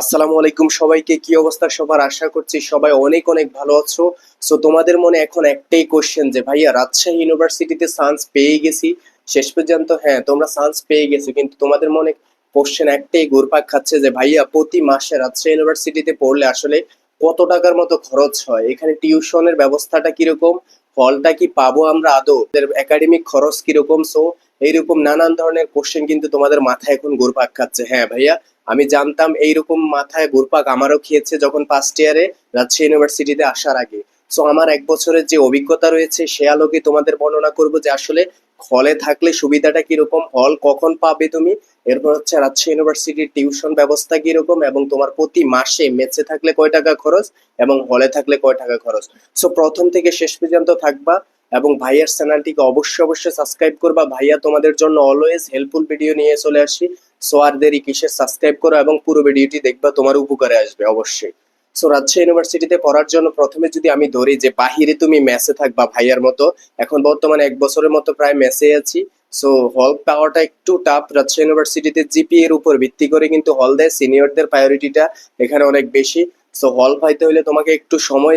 আসসালামু আলাইকুম সবাইকে, কি অবস্থা সবার? আশা করছি সবাই অনেক অনেক ভালো আছো। সো তোমাদের মনে এখন একটাই কোশ্চেন যে, ভাইয়া, রাজশাহী ইউনিভার্সিটিতে সায়েন্স পেয়ে গেছি? শেষ পর্যন্ত হ্যাঁ তোমরা সায়েন্স পেয়ে গেছো, কিন্তু তোমাদের মনে কোশ্চেন একটাই ঘুরপাক খাচ্ছে যে, ভাইয়া, প্রতি মাসে রাজশাহী ইউনিভার্সিটিতে পড়লে আসলে কত টাকার মতো খরচ হয়? এখানে টিউশনের ব্যবস্থাটা কীরকম? ফলটা কি পাবো আমরা আদৌ? একাডেমিক খরচ কীরকম? সো এইরকম নানান ধরনের কোশ্চেন কিন্তু তোমাদের মাথায় এখন ঘুরপাক খাচ্ছে। হ্যাঁ ভাইয়া, আমি জানতাম এইরকম মাথায় ঘুরপাক আমারও খেয়েছে যখন ফার্স্ট ইয়ারে রাজশাহী ইউনিভার্সিটিতে আসার আগে। সো আমার এক বছরের যে অভিজ্ঞতা রয়েছে, সে আলোকে তোমাদের বর্ণনা করব যে আসলে হলে থাকলে সুবিধাটা কীরকম হল কখন পাবে তুমি, এরপর হচ্ছে রাজশাহী ইউনিভার্সিটির টিউশন ব্যবস্থা কীরকম এবং তোমার প্রতি মাসে মেসে থাকলে কয় টাকা খরচ এবং হলে থাকলে কয় টাকা খরচ। সো প্রথম থেকে শেষ পর্যন্ত থাকবা এবং ভাইয়ার চ্যানেলটিকে অবশ্যই অবশ্যই সাবস্ক্রাইব করবা। ভাইয়া, তোমাদের জন্য অলওয়েজ হেল্পফুল ভিডিও নিয়ে চলে আসি। সো আর দেরি কিসের? সাবস্ক্রাইব করো এবং পুরো ভিডিওটি দেখবা, তোমার উপকারে আসবে, অবশ্যই। সো রাজশাহী ইউনিভার্সিটিতে পড়ার জন্য প্রথমে যদি আমি ধরি যে, বাহিরে তুমি মেসে থাকবা ভাইয়ার মতো, এখন বর্তমানে এক বছরের মতো প্রায় মেসে আছি। সো হল পাওয়াটা একটু টাফ রাজশাহী ইউনিভার্সিটিতে জিপি এর উপর ভিত্তি করে কিন্তু হল দেয় সিনিয়রদের প্রায়োরিটিটা এখানে অনেক বেশি। সো হল পাইতে হলে তোমাকে একটু সময়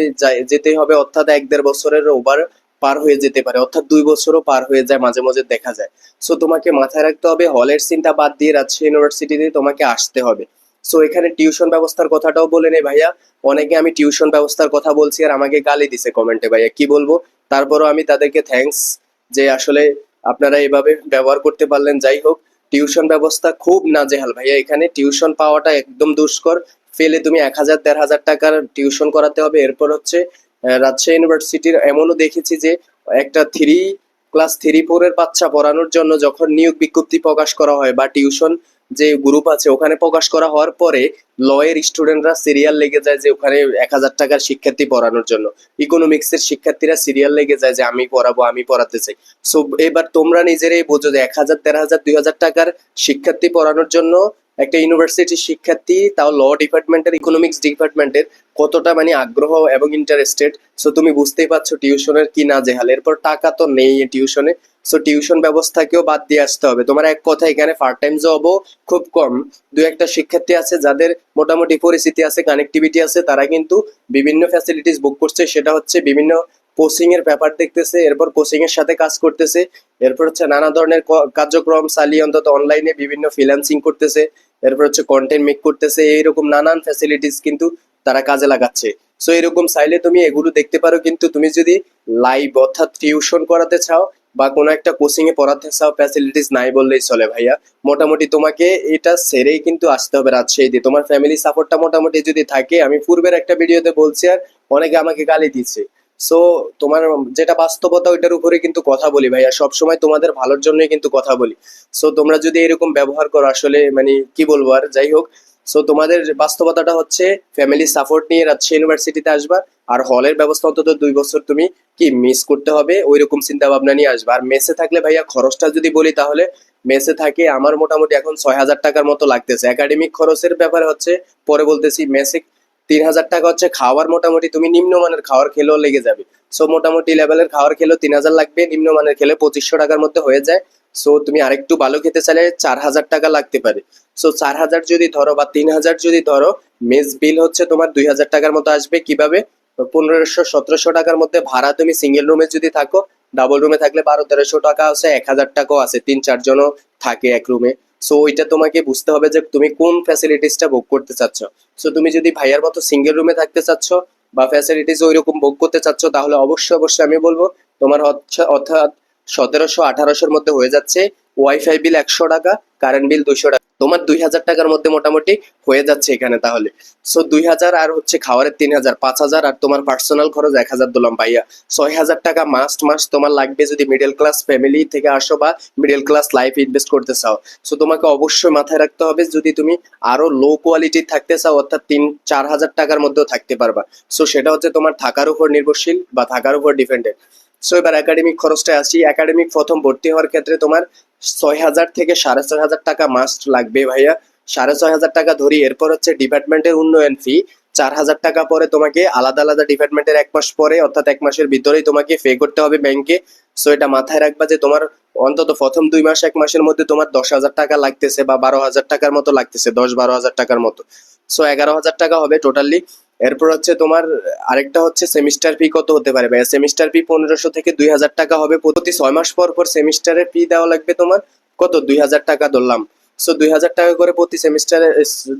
যেতে হবে অর্থাৎ এক দেড় বছরের ওভার পার হয়ে যেতে পারে, অর্থাৎ দুই বছরও পার হয়ে যায়, মাঝে মাঝে দেখা যায়। সো তোমাকে মাথায় রাখতে হবে হলের চিন্তা বাদ দিয়ে রাজশাহী ইউনিভার্সিটিতে তোমাকে আসতে হবে। সো এখানে টিউশন ব্যবস্থার কথাটাও বলে নেই ভাইয়া। অনেকে আমি টিউশন ব্যবস্থার কথা বলছি আর আমাকে গালি দিছে কমেন্টে ভাইয়া। কি বলব? তারপরও আমি তাদেরকে থ্যাঙ্কস যে আসলে আপনারা এভাবে ব্যবহার করতে পারলেন, যাই হোক। টিউশন ব্যবস্থা খুব নাজেহাল ভাইয়া। এখানে টিউশন পাওয়াটা একদম দুষ্কর। ফেলে তুমি এক হাজার, দেড় হাজার টাকার টিউশন করাতে হবে। এরপর হচ্ছে রাজশাহী ইউনিভার্সিটির এমনও দেখেছি যে একটা থ্রি ক্লাস থ্রি ফোর এর বাচ্চা পড়ানোর জন্য যখন নিয়োগ বিজ্ঞপ্তি প্রকাশ করা হয় বা টিউশন যে গ্রুপ আছে, ওখানে প্রকাশ করা হওয়ার পরে লয়ের স্টুডেন্টরা সিরিয়াল লেগে যায় যে ওখানে এক হাজার টাকার শিক্ষার্থী পড়ানোর জন্য। ইকোনমিক্স এর শিক্ষার্থীরা সিরিয়াল লেগে যায় যে আমি পড়াবো, আমি পড়াতে চাই। সো এবার তোমরা নিজেরাই বোঝো যে এক হাজার, দেড় হাজার, দুই হাজার টাকার শিক্ষার্থী পড়ানোর জন্য একটা ইউনিভার্সিটির শিক্ষার্থী, তাও ল ডিপার্টমেন্টের ইকোনমিক্স ডিপার্টমেন্টের কতটা মানে আগ্রহ এবং ইন্টারেস্টেড সো তুমি বুঝতেই পারছ টিউশনের কি না জেহাল এরপর টাকা তো নেই টিউশনে সো টিউশন ব্যবস্থাকেও বাদ দিয়ে আসতে হবে। তোমার এক কথা, এখানে পার্ট টাইম জবও খুব কম। দু একটা শিক্ষার্থী আছে যাদের মোটামুটি পরিস্থিতি আছে কানেক্টিভিটি আছে, তারা কিন্তু বিভিন্ন ফ্যাসিলিটিস বুক করছে। সেটা হচ্ছে বিভিন্ন কোচিং এর ব্যাপার দেখতেছে, এরপর কোচিং এর সাথে কাজ করতেছে। এরপর হচ্ছে নানা ধরনের কার্যক্রম চালিয়ে অন্তত অনলাইনে বিভিন্ন ফ্রিল্যান্সিং করতেছে। এরপর হচ্ছে কন্টেন্ট মেক করতেছে, এইরকম নানান ফ্যাসিলিটিস কিন্তু তারা কাজে লাগাচ্ছে। সো এরকম চাইলে তুমি এগুলো দেখতে পারো, কিন্তু তুমি যদি লাইভ অর্থাৎ টিউশন করাতে চাও বা কোনো একটা কোচিং এ পড়াতে চাও ফ্যাসিলিটিস নাই বললেই চলে ভাইয়া। মোটামুটি তোমাকে এটা সেরেই কিন্তু আসতে হবে রাজশাহীতে তোমার ফ্যামিলি সাপোর্টটা মোটামুটি যদি থাকে, আমি পূর্বের একটা ভিডিওতে বলছি আর অনেকে আমাকে গালি দিচ্ছে। সো তোমার যেটা বাস্তবতা ওইটার উপরে কিন্তু কথা বলি ভাইয়া সব সময় তোমাদের ভালোর জন্যই কিন্তু কথা বলি। সো তোমরা যদি এরকম ব্যবহার করো, আসলে মানে কি বলব আর, যাই হোক। সো তোমাদের বাস্তবতাটা হচ্ছে ফ্যামিলি সাপোর্ট নিয়ে রাজশাহী ইউনিভার্সিটিতে আসবা, আর হলের ব্যবস্থা অন্তত দুই বছর তুমি কি মিস করতে হবে ওই রকম চিন্তা ভাবনা নিয়ে আসবা। আর মেসে থাকলে ভাইয়া খরচটা যদি বলি তাহলে মেসে থাকে আমার মোটামুটি এখন ছয় হাজার টাকার মতো লাগতেছে। একাডেমিক খরচের ব্যাপারে হচ্ছে, পরে বলতেছি মেসে তিন হাজার টাকা হচ্ছে খাওয়ার, মোটামুটি তুমি নিম্নমানের খাওয়ার খেলেও লেগে যাবে। সো মোটামুটি লেভেলের খাওয়ার খেলেও তিন হাজার লাগবে, নিম্নমানের খেলে পঁচিশশো টাকার মধ্যে হয়ে যায়। সো তুমি আরেকটু ভালো খেতে চাইলে চার হাজার টাকা লাগতে পারে। সো চার হাজার যদি ধরো বা তিন হাজার যদি ধরো, মেস বিল হচ্ছে তোমার দুই হাজার টাকার মতো আসবে। কীভাবে? পনেরোশো, সতেরোশো টাকার মধ্যে ভাড়া তুমি সিঙ্গেল রুমে যদি থাকো ডাবল রুমে থাকলে বারো, তেরোশো টাকা আছে, এক হাজার টাকাও আছে। তিন চারজনও থাকে এক রুমে সো এটা তোমাকে বুঝতে হবে যে তুমি কোন ফ্যাসিলিটিসটা ভোগ করতে চাচ্ছ। সো তুমি যদি ভাইয়ার মতো সিঙ্গেল রুমে থাকতে চাচ্ছ বা ফ্যাসিলিটিস ওইরকম ভোগ করতে চাচ্ছ, তাহলে অবশ্যই অবশ্যই আমি বলব, তোমার অর্থাৎ সতেরোশো আঠারোশোর মধ্যে হয়ে যাচ্ছে ওয়াইফাই বিল একশো টাকা, কারেন্ট বিল দুইশো টাকা। তোমার দুই হাজার টাকার মধ্যে মোটামুটি হয়ে যাচ্ছে এখানে তাহলে। সো দুই হাজার আর হচ্ছে খাওয়ারের তিন হাজার, পাঁচ হাজার আর তোমার পার্সোনাল খরচ এক হাজার দিলাম ভাইয়া। ছয় হাজার টাকা মাস্ট মাস তোমার লাগবে যদি মিডল ক্লাস ফ্যামিলি থেকে আসো বা মিডল ক্লাস লাইফ ইনভেস্ট করতে চাও। সো তোমাকে অবশ্যই মাথায় রাখতে হবে যদি তুমি আরও লো কোয়ালিটির থাকতে চাও, অর্থাৎ তিন, চার হাজার টাকার মধ্যেও থাকতে পারবা। সো সেটা হচ্ছে তোমার থাকার উপর নির্ভরশীল বা থাকার উপর ডিপেন্ডেন্ট সো এবার একাডেমিক খরচটা আসি। একাডেমিক প্রথম ভর্তি হওয়ার ক্ষেত্রে তোমার ছয় হাজার থেকে সাড়ে ছয় হাজার টাকা মাস্ট লাগবে ভাইয়া। সাড়ে ছয় হাজার টাকা ধরি, এরপর হচ্ছে ডিপার্টমেন্টের উন্নয়ন ফি চার হাজার টাকা পরে তোমাকে আলাদা আলাদা ডিপার্টমেন্টের এক মাস পরে, অর্থাৎ এক মাসের ভিতরেই তোমাকে পে করতে হবে ব্যাংকে সো এটা মাথায় রাখবা যে তোমার অন্তত প্রথম দুই মাস, এক মাসের মধ্যে তোমার দশ হাজার টাকা লাগতেছে বা বারো হাজার টাকার মতো লাগতেছে, দশ বারো হাজার টাকার মতো। সো এগারো হাজার টাকা হবে টোটালি এরপর হচ্ছে তোমার, আরেকটা হচ্ছে সেমিস্টার ফি কত হতে পারে ভাইয়া? সেমিস্টার ফি পনেরোশো থেকে দুই হাজার টাকা হবে। প্রতি ছয় মাস পর পর সেমিস্টারের ফি দেওয়া লাগবে তোমার কত? দুই হাজার টাকা ধরলাম। সো দুই হাজার টাকা করে প্রতি সেমিস্টারে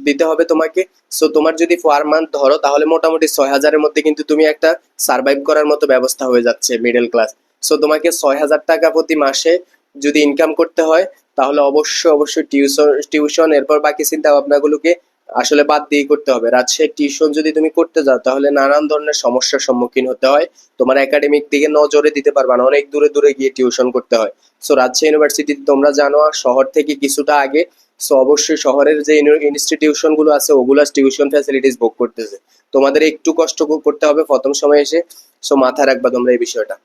দিতে হবে তোমাকে। সো তোমার যদি পার মান্থ ধরো, তাহলে মোটামুটি ছয় হাজারের মধ্যে কিন্তু তুমি একটা সার্ভাইভ করার মতো ব্যবস্থা হয়ে যাচ্ছে মিডল ক্লাস সো তোমাকে ছয় হাজার টাকা প্রতি মাসে যদি ইনকাম করতে হয়, তাহলে অবশ্যই অবশ্যই টিউশন টিউশন এরপর বাকি চিন্তা ভাবনাগুলোকে আসলে বাদ দিয়ে করতে হবে। রাজশাহী টিউশন যদি তুমি করতে যাও, তাহলে নানান ধরনের সমস্যার সম্মুখীন হতে হয়। তোমার একাডেমিক দিকে নজরে দিতে পারবা না, অনেক দূরে দূরে গিয়ে টিউশন করতে হয়। সো রাজশাহী ইউনিভার্সিটি তোমরা জানো শহর থেকে কিছুটা আগে সো অবশ্যই শহরের যে ইনস্টিটিউশনগুলো আছে ওগুলা টিউশন ফ্যাসিলিটিস ভোগ করতেছে। তোমাদের একটু কষ্ট করতে হবে প্রথম সময় এসে। সো মাথায় রাখবা তোমরা এই বিষয়টা।